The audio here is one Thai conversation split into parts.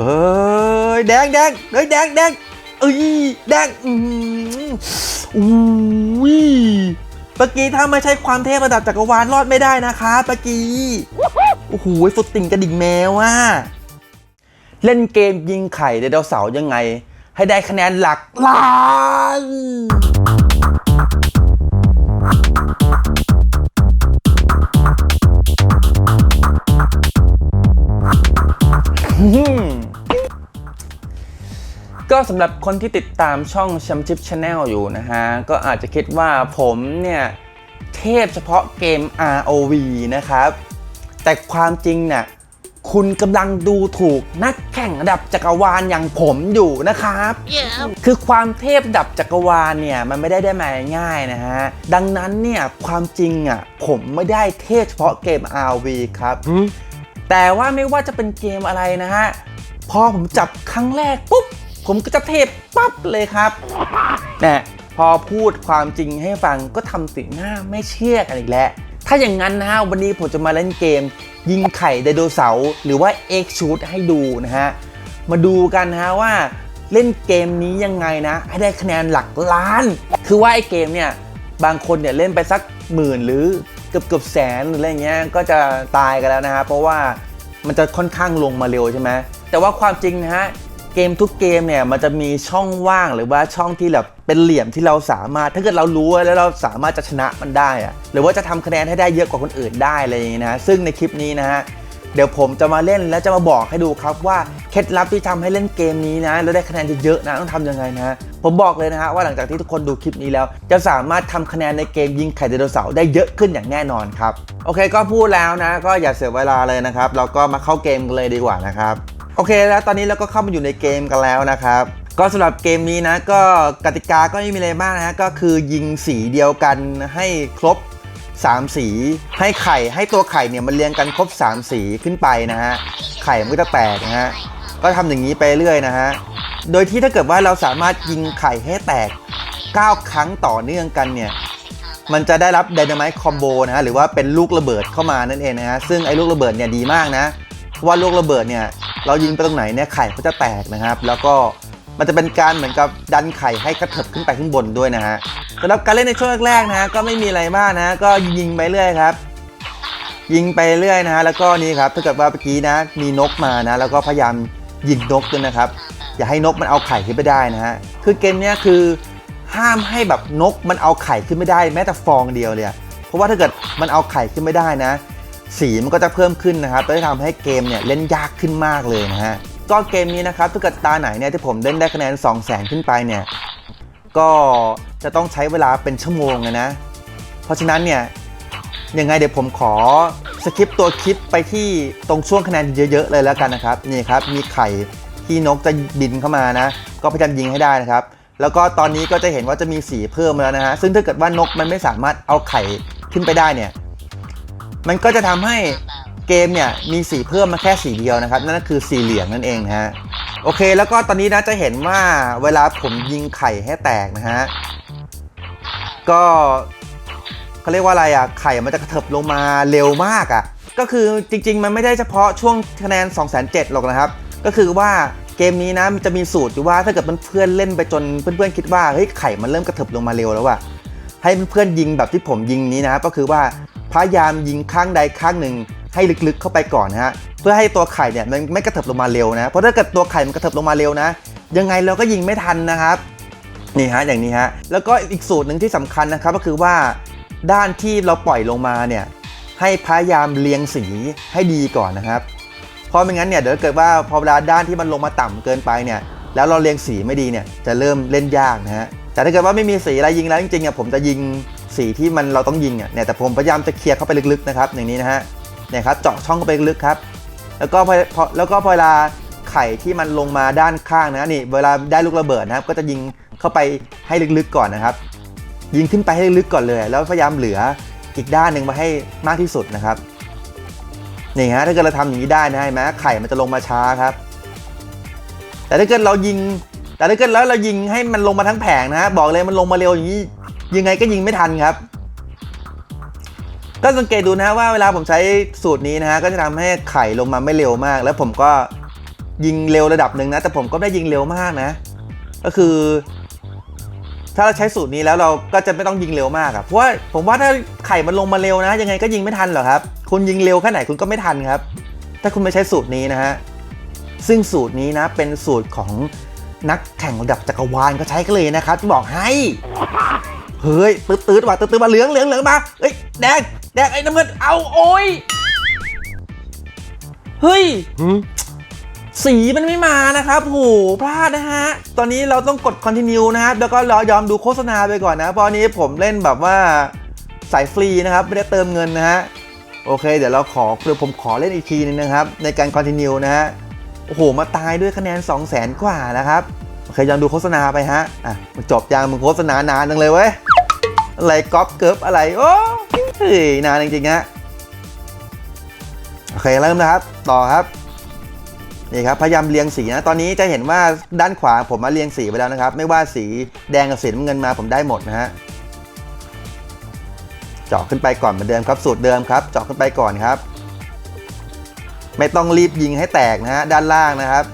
เฮ้ยแดงแดงเฮ้ยแดงแดงเอ้ยแดงอืมอุ้ยปะกี้ถ้าไม่ใช่ความเทพระดับจักรวาลรอดไม่ได้นะคะปะกี้โอ้โหฟุตติ่งกระดิ่งแมวว่ะเล่นเกมยิงไข่ไดโนเสาร์ยังไง ให้ได้คะแนนหลักล้าน ก็สำหรับคนที่ติดตามช่องชัมชิปชาแนลอยู่นะฮะ ก็อาจจะคิดว่าผมเนี่ย เทพเฉพาะเกม ROV นะครับ แต่ความจริงเนี่ยคุณกำลังดูถูกนักแข่งระดับจักรวาลอย่างผมอยู่นะครับคือความเทพระดับจักรวาลเนี่ยมันไม่ได้ได้มาง่ายๆนะฮะ ดังนั้นเนี่ยความจริงอะผมไม่ได้เทพเฉพาะเกม ROV ครับ แต่ว่าไม่ว่าจะเป็นเกมอะไรนะฮะ พอผมจับครั้งแรกปุ๊บ ผมก็จะเทพปั๊บเลยครับนะพอพูดความจริงให้ฟังก็ทำสีหน้าไม่เชื่อกันอีกแล้ว ถ้าอย่างนั้นนะฮะวันนี้ผมจะมาเล่นเกม ยิงไข่ไดโนเสาร์หรือว่า X Shoot ให้ดูนะฮะ มาดูกันนะฮะว่าเล่นเกมนี้ยังไงนะ ให้ได้คะแนนหลักล้าน คือว่าไอ้เกมเนี่ยบางคนเนี่ยเล่นไปสักหมื่นหรือเกือบเกือบแสนหรืออะไรเงี้ยก็จะตายกันแล้วนะฮะเพราะว่ามันจะค่อนข้างลงมาเร็วใช่ไหมแต่ว่าความจริงนะฮะ เกมทุกเกมเนี่ยมันจะมีช่องว่างหรือว่าช่องที่แบบเป็นเหลี่ยมที่เราสามารถ ถ้าเกิดเรารู้แล้วเราสามารถจะชนะมันได้อะหรือว่าจะทำคะแนนให้ได้เยอะกว่าคนอื่นได้อะไรอย่างงี้นะซึ่งในคลิปนี้นะฮะเดี๋ยวผมจะมาเล่นและจะมาบอกให้ดูครับว่าเคล็ดลับที่ทำให้เล่นเกมนี้นะแล้วได้คะแนนเยอะๆนะต้องทำยังไงนะผมบอกเลยนะฮะว่าหลังจากที่ทุกคนดูคลิปนี้แล้ว จะสามารถทำคะแนนในเกมยิงไข่ไดโนเสาร์ได้เยอะขึ้นอย่างแน่นอนครับโอเคก็พูดแล้วนะ ก็อย่าเสียเวลาเลยนะครับ เราก็มาเข้าเกมกันเลยดีกว่านะครับ โอเคแล้วตอนนี้เราก็เข้ามาอยู่ในเกมกันแล้วนะครับ ก็สำหรับเกมนี้นะก็กติกาก็ไม่มีอะไรมากนะฮะก็คือยิงสีเดียวกันให้ครบ 3 สี ให้ไข่ให้ตัวไข่เนี่ยมันเรียงกันครบ 3 สีขึ้นไปนะฮะไข่มันก็จะแตกนะฮะก็ทำอย่างนี้ไปเรื่อยนะฮะโดยที่ถ้าเกิดว่าเราสามารถยิงไข่ให้แตก 9 ครั้งต่อเนื่องกันเนี่ยมันจะได้รับ Dynamite Combo นะฮะหรือว่าเป็นลูกระเบิดเข้ามานั่นเองนะฮะซึ่งไอ้ลูกระเบิดเนี่ยดีมากนะว่าลูกระเบิดเนี่ย เรายิงไปตรงไหนเนี่ยไข่เขาจะแตกนะครับ แล้วก็มันจะเป็นการเหมือนกับดันไข่ให้กระเถิบขึ้นไปข้างบนด้วยนะฮะสำหรับการเล่นในช่วงแรกๆนะฮะก็ไม่มีอะไรมากนะก็ยิงไปเรื่อยครับ ยิงไปเรื่อยนะฮะแล้วก็นี่ครับถ้าเกิดว่าเมื่อกี้นะ มีนกมานะ แล้วก็พยายามยิงนกด้วยนะครับ อย่าให้นกมันเอาไข่ขึ้นไปได้นะฮะคือเกมเนี้ยคือห้ามให้แบบนกมันเอาไข่ขึ้นไม่ได้แม้แต่ฟองเดียวเลยเพราะว่าถ้าเกิดมันเอาไข่ขึ้นไม่ได้นะ สีมันก็จะเพิ่มขึ้นนะครับก็จะทำให้เกมเนี่ยเล่นยากขึ้นมากเลยนะฮะก็เกมนี้นะครับถ้าเกิดตาไหนเนี่ยที่ผมเล่นได้คะแนน 2 0 0 0 0 0 ขึ้นไปเนี่ยก็จะต้องใช้เวลาเป็นชั่วโมงเลยนะ เพราะฉะนั้นเนี่ยยังไงเดี๋ยวผมขอสคิปตัวคลิปไปที่ตรงช่วงคะแนนเยอะๆเลยแล้วกันนะครับนี่ครับมีไข่ที่นกจะบินเข้ามานะ ก็พยายามยิงให้ได้นะครับ แล้วก็ตอนนี้ก็จะเห็นว่าจะมีสีเพิ่มแล้วนะฮะซึ่งถ้าเกิดว่านกมันไม่สามารถเอาไข่ขึ้นไปได้เนี่ย มันก็จะทำให้เกมเนี่ยมีสีเพิ่มมาแค่สีเดียวนะครับ นั่นก็คือสีเหลืองนั่นเองนะฮะโอเคแล้วก็ตอนนี้นะจะเห็นว่าเวลาผมยิงไข่ให้แตกนะฮะก็เขาเรียกว่าอะไรอะไข่มันจะกระเถิบลงมาเร็วมากอะก็คือจริง ๆ มันไม่ได้เฉพาะช่วงคะแนน 2 7 0 0 0หรอกนะครับ ก็คือว่าเกมนี้นะมันจะมีสูตรอยู่ว่าถ้าเกิดเพื่อนๆเล่นไปจนเพื่อนๆคิดว่าเฮ้ยไข่มันเริ่มกระเถิบลงมาเร็วแล้วว่ะให้เพื่อนๆยิงแบบที่ผมยิงนี้นะครับก็คือว่า พยายามยิงข้างใดข้างหนึ่งให้ลึกๆเข้าไปก่อนนะฮะเพื่อให้ตัวไข่เนี่ยมันไม่กระเถิบลงมาเร็วนะเพราะถ้าเกิดตัวไข่มันกระเถิบลงมาเร็วนะ ยังไงเราก็ยิงไม่ทันนะครับนี่ฮะอย่างนี้ฮะแล้วก็อีกสูตรหนึ่งที่สำคัญนะครับก็คือว่าด้านที่เราปล่อยลงมาเนี่ยให้พยายามเรียงสีให้ดีก่อนนะครับ เพราะไม่งั้นเนี่ยเดี๋ยวเกิดว่าพอเวลาด้านที่มันลงมาต่ำเกินไปเนี่ยแล้วเราเรียงสีไม่ดีเนี่ยจะเริ่มเล่นยากนะฮะแต่ถ้าเกิดว่าไม่มีสีอะไรยิงแล้วจริงๆอะผมจะยิง สีที่มันเราต้องยิงอะเนี่ยแต่ผมพยายามจะเคลียร์เข้าไปลึกๆนะครับอย่างนี้นะฮะเนี่ยครับเจาะช่องเข้าไปลึกครับ แล้วก็พอแล้วก็พอเวลาไข่ที่มันลงมาด้านข้างนะนี่เวลาได้ลูกระเบิดนะครับ ก็จะยิงเข้าไปให้ลึกๆก่อนนะครับ ยิงขึ้นไปให้ลึกๆก่อนเลย แล้วพยายามเหลืออีกด้านหนึ่งมาให้มากที่สุดนะครับนี่ฮะถ้าเกิดเราทำอย่างนี้ได้นะเห็นไหมไข่มันจะลงมาช้าครับ แต่ถ้าเกิดเรายิง แต่ถ้าเกิดแล้วเรายิงให้มันลงมาทั้งแผงนะฮะบอกเลยมันลงมาเร็วอย่างนี้ ยังไงก็ยิงไม่ทันครับ ก็สังเกตดูนะว่าเวลาผมใช้สูตรนี้นะฮะก็จะทำให้ไข่ลงมาไม่เร็วมาก แล้วผมก็ยิงเร็วระดับหนึ่งนะ แต่ผมก็ไม่ได้ยิงเร็วมากนะ ก็คือ ถ้าเราใช้สูตรนี้แล้วเราก็จะไม่ต้องยิงเร็วมากอะเพราะว่าผมว่าถ้าไข่มันลงมาเร็วนะ ยังไงก็ยิงไม่ทันหรอกครับ คุณยิงเร็วแค่ไหนคุณก็ไม่ทันครับ ถ้าคุณไม่ใช้สูตรนี้นะฮะซึ่งสูตรนี้นะเป็นสูตรของนักแข่งระดับจักรวาลก็ใช้กันเลยนะครับที่บอกให้ เฮ้ยตืดตืดว่ะตืดตืดมาเหลืองเหลืองเหลืองมาเฮ้ยแดงแดงไอ้น้ำเงินเอาโอ้ยเฮ้ยสีมันไม่มานะครับโหพลาดนะฮะ ตอนนี้เราต้องกด continue นะครับ แล้วก็รอยอมดูโฆษณาไปก่อนนะ เพราะอันนี้ผมเล่นแบบว่าสายฟรีนะครับ ไม่ได้เติมเงินนะฮะ โอเค เดี๋ยวเราขอเดี๋ยวผมขอเล่นอีกทีนึงนะครับ ในการ continue นะฮะ โอ้โห มาตายด้วยคะแนน 2 0 0 0 0 0 กว่านะครับโอ เคยอมดูโฆษณาไปฮะ อะมันจบยังมึงโฆษณานานจังเลยเว้ย อะไรก๊อปเกิร์ฟอะไร โอ้เฮ้ยนานจริงๆฮะ โอเคเริ่มนะครับ ต่อครับ นี่ครับพยายามเรียงสีนะ ตอนนี้จะเห็นว่าด้านขวาผมมาเรียงสีไปแล้วนะครับ ไม่ว่าสีแดงกับสีน้ำเงินมาผมได้หมดนะฮะเจาะขึ้นไปก่อนเหมือนเดิมครับสูตรเดิมครับเจาะขึ้นไปก่อนครับ ไม่ต้องรีบยิงให้แตกนะฮะด้านล่างนะครับ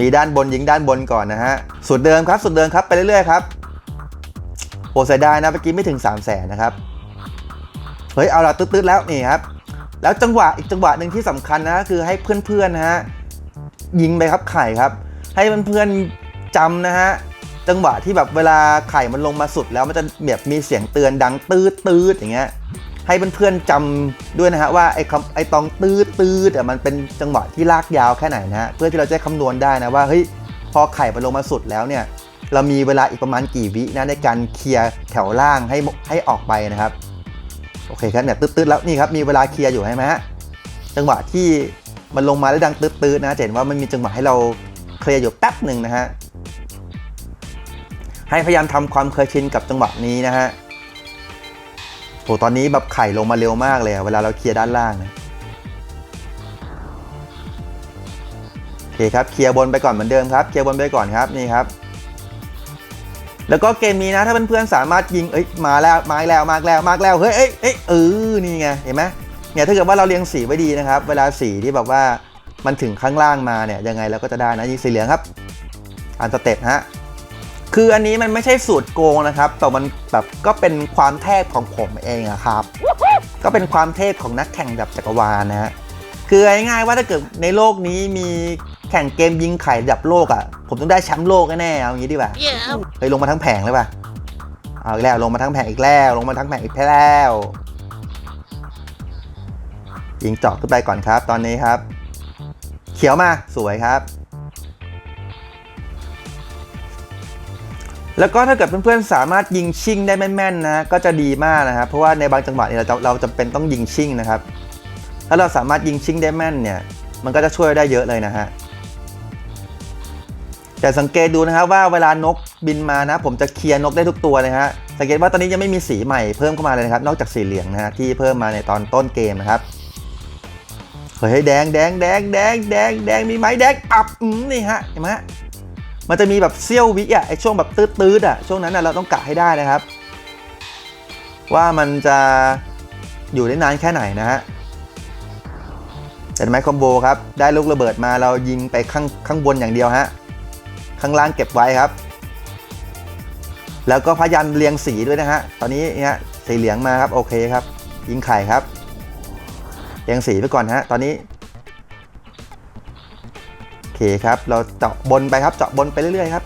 มีด้านบนยิงด้านบนก่อนนะฮะสูตรเดิมครับสูตรเดิมครับไปเรื่อยๆครับโอ้เสียดายนะเมื่อกี้ไม่ถึง 3 0 0แสนนะครับ เฮ้ยเอาละตืดๆแล้วนี่ครับ แล้วจังหวะอีกจังหวะหนึ่งที่สำคัญนะคือให้เพื่อนๆนะฮะยิงไปครับไข่ครับ ให้เพื่อนๆจำนะฮะจังหวะที่แบบเวลาไข่มันลงมาสุดแล้วมันจะแบบมีเสียงเตือนดังตืดตืดอย่างเงี้ย ให้เพื่อนๆจำด้วยนะฮะว่าไอ้คำไอ้ตองตืดตืดอ่มันเป็นจังหวะที่ลากยาวแค่ไหนนะฮะเพื่อที่เราจะคำนวณได้นะว่าเฮ้ยพอไข่มันลงมาสุดแล้วเนี่ยเรามีเวลาอีกประมาณกี่วินะในการเคลียร์แถวล่างให้ให้ออกไปนะครับโอเคครับเนี่ยตืดๆแล้วนี่ครับมีเวลาเคลียร์อยู่ใช่ไหมฮะจังหวะที่มันลงมาแล้วดังตืดๆนะเห็นว่ามันมีจังหวะให้เราเคลียร์อยู่แป๊บหนึ่งนะฮะให้พยายามทำความเคยชินกับจังหวะนี้นะฮะ โหตอนนี้แบบไข่ลงมาเร็วมากเลยเวลาเราเคลียร์ด้านล่างนะโอเคครับเคลียร์บนไปก่อนเหมือนเดิมครับเคลียร์บนไปก่อนครับนี่ครับ แล้วก็เกมนี้นะถ้าเพื่อนๆสามารถยิงเอ้ยมาแล้วมาแล้วมาแล้วมาแล้วเฮ้ยเอ้ยเอ้ยเออนี่ไงเห็นไหมเนี่ยถ้าเกิดว่าเราเรียงสีไว้ดีนะครับ เวลาสีที่แบบว่ามันถึงข้างล่างมาเนี่ยยังไงเราก็จะได้นะยิงสีเหลืองครับอันสเต็ปฮะ คืออันนี้มันไม่ใช่สูตรโกงนะครับ แต่มันแบบก็เป็นความเทพของผมเองอะครับ ก็เป็นความเทพของนักแข่งแบบจักรวาลนะฮะ คือง่ายๆว่าถ้าเกิดในโลกนี้มีแข่งเกมยิงไข่ระดับโลกอะผมต้องได้แชมป์โลกแน่ๆเอางี้ดีกว่า Yeah. เฮ้ยลงมาทั้งแผงเลยป่ะ เอาอีกแล้วลงมาทั้งแผงอีกแล้ว ลงมาทั้งแผงอีกแล้วยิงเจาะขึ้นไปก่อนครับ ตอนนี้ครับ เขียวมาสวยครับ แล้วก็ถ้าเกิดเพื่อนๆสามารถยิงชิ่งได้แม่นๆนะก็จะดีมากนะครับเพราะว่าในบางจังหวะเนี่ยเราจะเราจำเป็นต้องยิงชิ่งนะครับ ถ้าเราสามารถยิงชิ่งได้แม่นเนี่ยมันก็จะช่วยได้เยอะเลยนะฮะแต่สังเกตดูนะครับว่าเวลานกบินมานะ ผมจะเคลียร์นกได้ทุกตัวเลยฮะสังเกตว่าตอนนี้ยังไม่มีสีใหม่เพิ่มเข้ามาเลยนะครับ นอกจากสีเหลืองนะฮะที่เพิ่มมาในตอนต้นเกมนะครับเฮ้ยแดงแดงแดงแดงแดงแดงมีไหมแดงอับอืมนี่ฮะเห็นไหมฮะ มันจะมีแบบเซี่ยววิอะไอช่วงแบบตืดตืดๆอะช่วงนั้นอะเราต้องกะให้ได้นะครับ ว่ามันจะอยู่ได้นานแค่ไหนนะฮะเห็นไหมคอมโบครับ ได้ลูกระเบิดมาเรายิงไปข้างข้างบนอย่างเดียวฮะข้างล่างเก็บไว้ครับ แล้วก็พยายามเรียงสีด้วยนะฮะตอนนี้เนี่ยสีเหลืองมาครับโอเคครับ ยิงไข่ครับเรียงสีไปก่อนฮะตอนนี้ คครับ เราเจาะบนไปครับเจาะบนไปเรื่อยๆครับ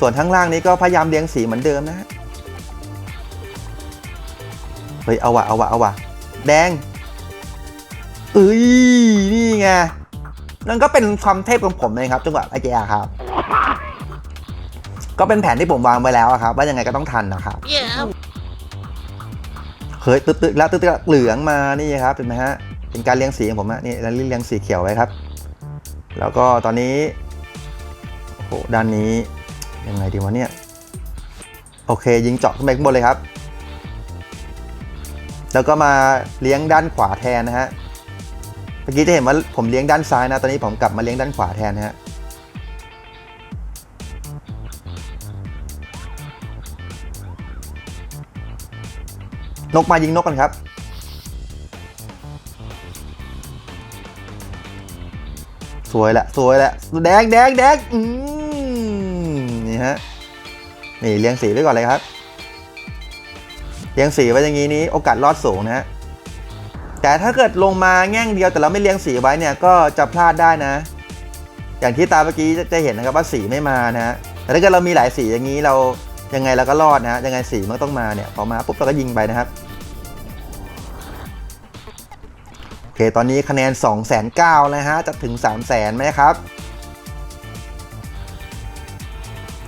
ส่วนข้างล่างนี้ก็พยายามเรียงสีเหมือนเดิมนะฮะเฮ้ยเอาวะเอาวะเอาวะแดงเอ้ยนี่ไงนั่นก็เป็นความเทพของผมเลยครับจังหวะไอเจียครับ ก็เป็นแผนที่ผมวางไว้แล้วอะครับ ว่ายังไงก็ต้องทันนะครับ Yeah. เฮ้ยตึ๊ดๆแล้วตึ๊ดๆเหลืองมานี่ครับเห็นไหมฮะเป็นการเลี้ยงสีของผมอะนี่เราเลี้ยงสีเขียวไว้ครับ แล้วก็ตอนนี้โอ้โหด้านนี้ยังไงดีวะเนี่ย โอเค ยิงเจาะขึ้นไปข้างบนเลยครับ แล้วก็มาเลี้ยงด้านขวาแทนนะฮะเมื่อกี้จะเห็นว่าผมเลี้ยงด้านซ้ายนะ ตอนนี้ผมกลับมาเลี้ยงด้านขวาแทนนะฮะนกมายิงนกกันครับ สวยละสวยละแดงแดงแดงอืมนี่ฮะนี่เลี้ยงสีไว้ก่อนเลยครับเลี้ยงสีไว้อย่างนี้นี้โอกาสรอดสูงนะฮะแต่ถ้าเกิดลงมาแง่งเดียวแต่เราไม่เลี้ยงสีไว้เนี่ยก็จะพลาดได้นะ อย่างที่ตาเมื่อกี้จะเห็นนะครับว่าสีไม่มานะฮะแต่ถ้าเกิดเรามีหลายสีอย่างนี้เรายังไงเราก็รอดนะฮะยังไงสีมันต้องมาเนี่ยพอมาปุ๊บเราก็ยิงไปนะครับ เค ตอนนี้คะแนน 2 9 0 0 0นะฮะ จะถึง3 0 0 0 0ไหมครับ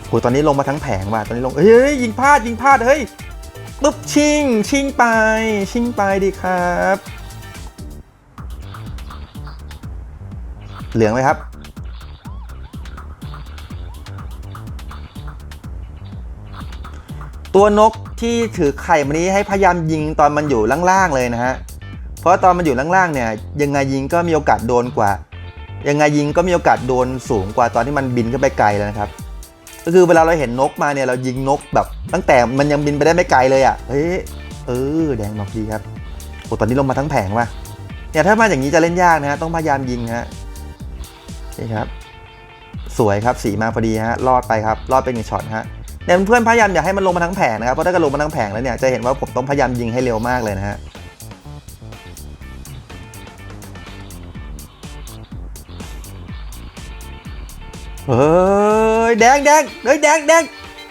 โหตอนนี้ลงมาทั้งแผงว่ะ ตอนนี้ลง เฮ้ย ยิงพลาด ยิงพลาด เฮ้ยปุ๊บ ชิง ชิงไป ชิงไปดีครับ เหลืองไหมครับ ตัวนกที่ถือไข่มันนี้ให้พยายามยิงตอนมันอยู่ล่างๆเลยนะฮะ เพราะตอนมันอยู่ล่างๆเนี่ยยังไงยิงก็มีโอกาสโดนกว่า ยังไงยิงก็มีโอกาสโดนสูงกว่าตอนที่มันบินขึ้นไปไกลแล้วนะครับ ก็คือเวลาเราเห็นนกมาเนี่ยเรายิงนกแบบตั้งแต่มันยังบินไปได้ไม่ไกลเลยอะเฮ้ยเออแดงมาพอดีครับโอ้ตอนนี้ลงมาทั้งแผงว่ะเนี่ยถ้ามาอย่างนี้จะเล่นยากนะฮะต้องพยายามยิงฮะนี่ครับ สวยครับสีมาพอดีฮะรอดไปครับรอดเป็นหนึ่งช็อตฮะเนี่ยเพื่อนพยายามอย่าให้มันลงมาทั้งแผงนะครับเพราะถ้าเกิดลงมาทั้งแผงแล้วเนี่ยจะเห็นว่าผมต้องพยายามยิงให้เร็วมากเลยนะฮะ เฮ้ยแดงแดงเฮ้ยแดงแดง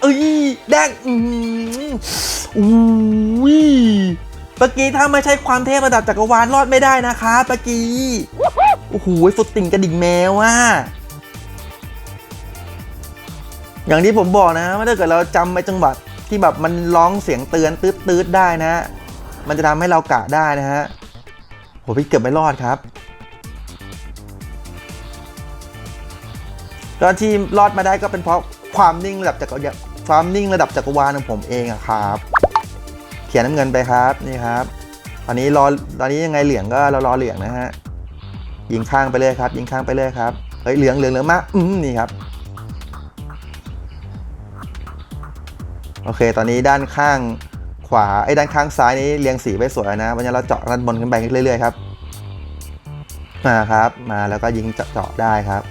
เอ้ยแดงอืมอุ้ยเมื่อกี้ถ้าไม่ใช่ความเทพระดับจักรวาลรอดไม่ได้นะคะเมื่อกี้โอ้โหสุดติ่งกระดิ่งแมวว่ะอย่างที่ผมบอกนะว่าถ้าเกิดเราจำไปจังหวะที่แบบมันร้องเสียงเตือนตืดตืดได้นะ มันจะทำให้เรากะได้นะฮะโหพี่เกือบไม่รอดครับ ก็ที่รอดมาได้ก็เป็นเพราะความนิ่งระดับจักรวาลความนิ่งระดับจักรวาลของผมเองอะครับ เขียนน้ำเงินไปครับนี่ครับ ตอนนี้รอตอนนี้ยังไงเหลืองก็เรารอเหลืองนะฮะยิงข้างไปเลยครับ ยิงข้างไปเลยครับเฮ้ยเหลืองเหลืองเหลืองมากอืมนี่ครับโอเค ตอนนี้ด้านข้างขวาไอ้ด้านข้างซ้ายนี้เรียงสีไว้สวยนะวันนี้เราเจาะด้านบนขึ้นไปเรื่อยๆครับมาครับ มาแล้วก็ยิงเจาะได้ครับ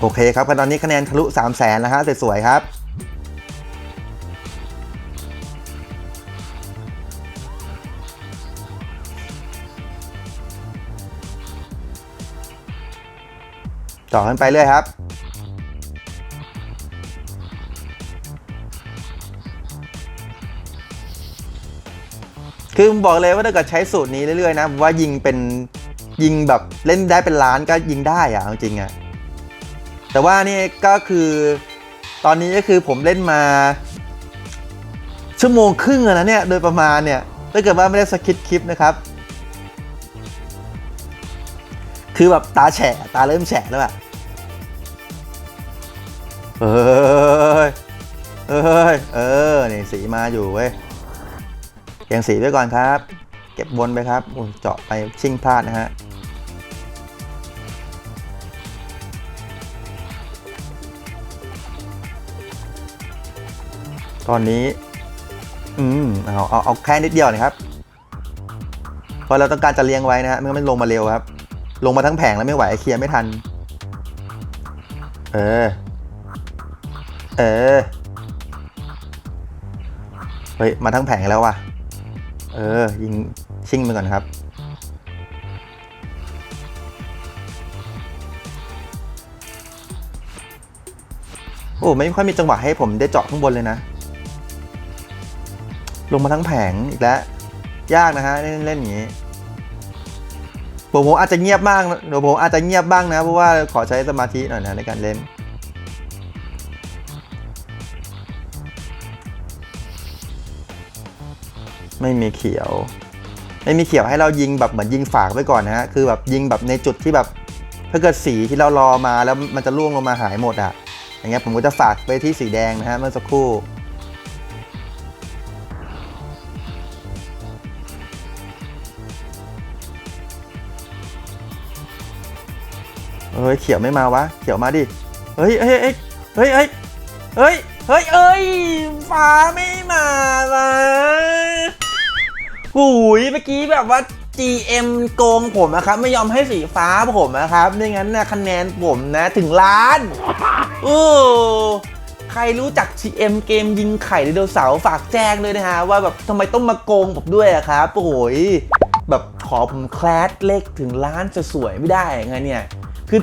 โอเคครับตอนนี้คะแนนทะลุ 3 0 0แสนแล้วฮะสวยๆครับต่อขึ้นไปเรื่อยครับ คือผมบอกเลยว่าถ้าเกิดใช้สูตรนี้เรื่อยๆนะว่ายิงเป็นยิงแบบเล่นได้เป็นล้านก็ยิงได้อะจริงอะ แต่ว่านี่ก็คือตอนนี้ก็คือผมเล่นมา ชั่วโมงครึ่งอะนะเนี่ยโดยประมาณเนี่ยถ้าเกิดว่าไม่ได้สคิปคลิปนะครับ คือแบบตาแฉะตาเริ่มแฉะแล้วอะเอ้ยเอ้ยเออนี่สีมาอยู่เว้ยเกียงสีไว้ก่อนครับ เก็บบนไปครับเจาะไปชิ่งพลาดนะฮะ ตอนนี้ อืมเอาเอาเอาแค่นิดเดียวนะครับเพราะเราต้องการจะเลี้ยงไว้นะฮะไม่งั้นมันลงมาเร็วครับ ลงมาทั้งแผงแล้วไม่ไหวเคลียร์ไม่ทัน เออ เออ เฮ้ย มาทั้งแผงแล้วว่ะ เออ ยิงชิ่งไปก่อนครับ โอ้ไม่ค่อยมีจังหวะให้ผมได้เจาะข้างบนเลยนะ ลงมาทั้งแผงอีกแล้ว ยากนะฮะเล่นเล่นอย่างนี้ผมผมอาจจะเงียบบ้างเดี๋ยวผมอาจจะเงียบบ้างนะเพราะว่าขอใช้สมาธิหน่อยนะในการเล่น ไม่มีเขียว ไม่มีเขียวให้เรายิงแบบเหมือนยิงฝากไว้ก่อนนะฮะคือแบบยิงแบบในจุดที่แบบถ้าเกิดสีที่เรารอมาแล้วมันจะล่วงลงมาหายหมดอะอย่างเงี้ยผมก็จะฝากไปที่สีแดงนะฮะเมื่อสักครู่ ฮ้ยเขียวไม่มาวะ เขียวมาดิ เฮ้ยเฮ้ยเฮ้ยเฮ้ยเฮ้ยเฮ้ยเฮ้ยเอ้ยฟ้าไม่มาวะหูยเมื่อกี้แบบว่า GM โกงผมนะครับ ไม่ยอมให้สีฟ้าผมนะครับไม่งั้นนะคะแนนผมนะถึงล้านโอ้ใครรู้จัก GM เกมยิงไข่ไดโนเสาร์ฝากแจ้งด้วยนะฮะ ว่าแบบทำไมต้องมาโกงผมด้วยอะครับโอ้ยแบบขอผมแคลสเลขถึงล้านจะสวยไม่ได้ไงเนี่ย คือ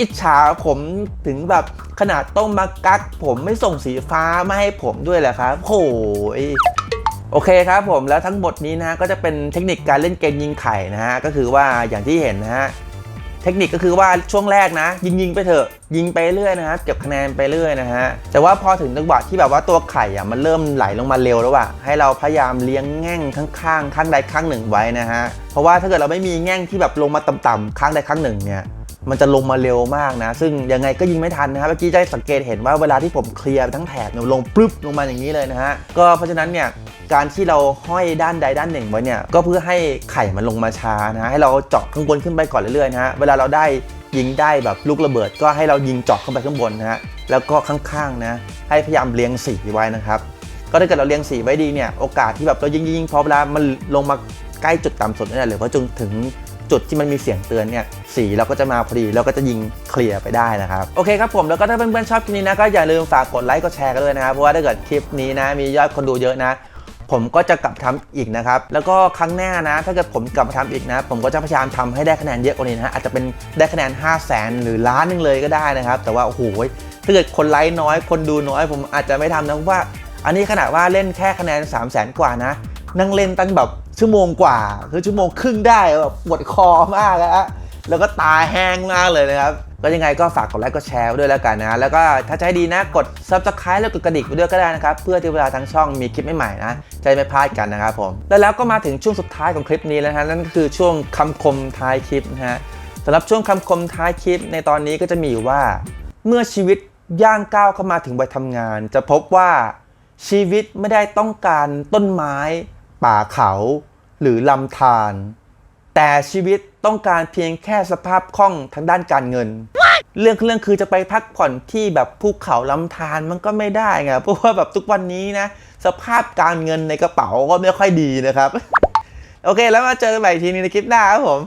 อิจฉาผมถึงแบบขนาดต้องมากักผมไม่ส่งสีฟ้ามาให้ผมด้วยแหละครับโอ้ยโอเคครับผมแล้วทั้งหมดนี้นะก็จะเป็นเทคนิคการเล่นเกมยิงไข่นะฮะก็คือว่าอย่างที่เห็นนะฮะเทคนิคก็คือว่าช่วงแรกนะ ยิงยิงไปเถอะยิงไปเรื่อยนะฮะเก็บคะแนนไปเรื่อยนะฮะแต่ว่าพอถึงจังหวะที่แบบว่าตัวไข่อะมันเริ่มไหลลงมาเร็วแล้วอะให้เราพยายามเลี้ยงแง่งข้างๆข้างใดข้างหนึ่งไว้นะฮะเพราะว่าถ้าเกิดเราไม่มีแง่งที่แบบลงมาต่ำๆข้างใดข้างหนึ่งเนี่ย มันจะลงมาเร็วมากนะ ซึ่งยังไงก็ยิงไม่ทันนะครับเมื่อกี้จะสังเกตเห็นว่าเวลาที่ผมเคลียร์ทั้งแถบเนี่ยลงปรึ๊บลงมาอย่างนี้เลยนะฮะก็เพราะฉะนั้นเนี่ยการที่เราห้อยด้านใดด้านหนึ่งไว้เนี่ยก็เพื่อให้ไข่มันลงมาช้านะฮะให้เราเจาะข้างบนขึ้นไปก่อนเรื่อยๆนะฮะเวลาเราได้ยิงได้แบบลูกระเบิด ก็ให้เรายิงเจาะขึ้นไปข้างบนนะฮะแล้วก็ข้างๆนะให้พยายามเรียงสีไว้นะครับก็ถ้าเกิดเราเรียงสีไว้ดีเนี่ยโอกาสที่แบบเรายิงยิงๆพอเวลามันลงมาใกล้จุดต่ำสุดนี่ยหรือว่าจนถึง จุดที่มันมีเสียงเตือนเนี่ยสีเราก็จะมาพอดีเราก็จะยิงเคลียร์ไปได้นะครับโอเคครับผมแล้วก็ถ้าเพื่อนๆชอบคลิปนี้นะก็อย่าลืมฝากกดไลค์กดแชร์กันด้วยนะครับเพราะว่าถ้าเกิดคลิปนี้นะมียอดคนดูเยอะนะผมก็จะกลับทำอีกนะครับ แล้วก็ครั้งหน้านะ ถ้าเกิดผมกลับมาทำอีกนะ ผมก็จะพยายามทำให้ได้คะแนนเยอะกว่านี้นะฮะอาจจะเป็นได้คะแนน 5 0 0แสนหรือล้านนึงเลยก็ได้นะครับ แต่ว่าโอ้โหถ้าเกิดคนไลค์น้อย คนดูน้อย ผมอาจจะไม่ทำนะเพราะว่า อันนี้ขนาดว่าเล่นแค่คะแนน 3 0 0แสนกว่านะ นั่งเล่นตั้งแบบ ชั่วโมงกว่า คือชั่วโมงครึ่งได้แบบปวดคอมากอะแล้วก็ตาแห้งมากเลยนะครับ ก็ยังไงก็ฝากกดไลค์กดแชร์ด้วยแล้วกันนะ แล้วก็ถ้าให้ดีนะกด subscribe แล้วกดกระดิ่งไปด้วยก็ได้นะครับ เพื่อที่เวลาทั้งช่องมีคลิปใหม่ๆนะจะไม่พลาดกันนะครับผม แล้วแล้วก็มาถึงช่วงสุดท้ายของคลิปนี้แล้วนะนั่นก็คือช่วงคำคมท้ายคลิปนะฮะสำหรับช่วงคำคมท้ายคลิปในตอนนี้ก็จะมีอยู่ว่า เมื่อชีวิตย่างก้าวเข้ามาถึงวัยทำงาน จะพบว่าชีวิตไม่ได้ต้องการต้นไม้ ป่าเขาหรือลำธารแต่ชีวิตต้องการเพียงแค่สภาพคล่องทางด้านการเงิน เรื่องเรื่องคือจะไปพักผ่อนที่แบบภูเขาลำธารมันก็ไม่ได้ไงเพราะว่าแบบทุกวันนี้นะ สภาพการเงินในกระเป๋าก็ไม่ค่อยดีนะครับ โอเค แล้วมาเจอกันใหม่ทีนี้ในคลิปหน้าครับผม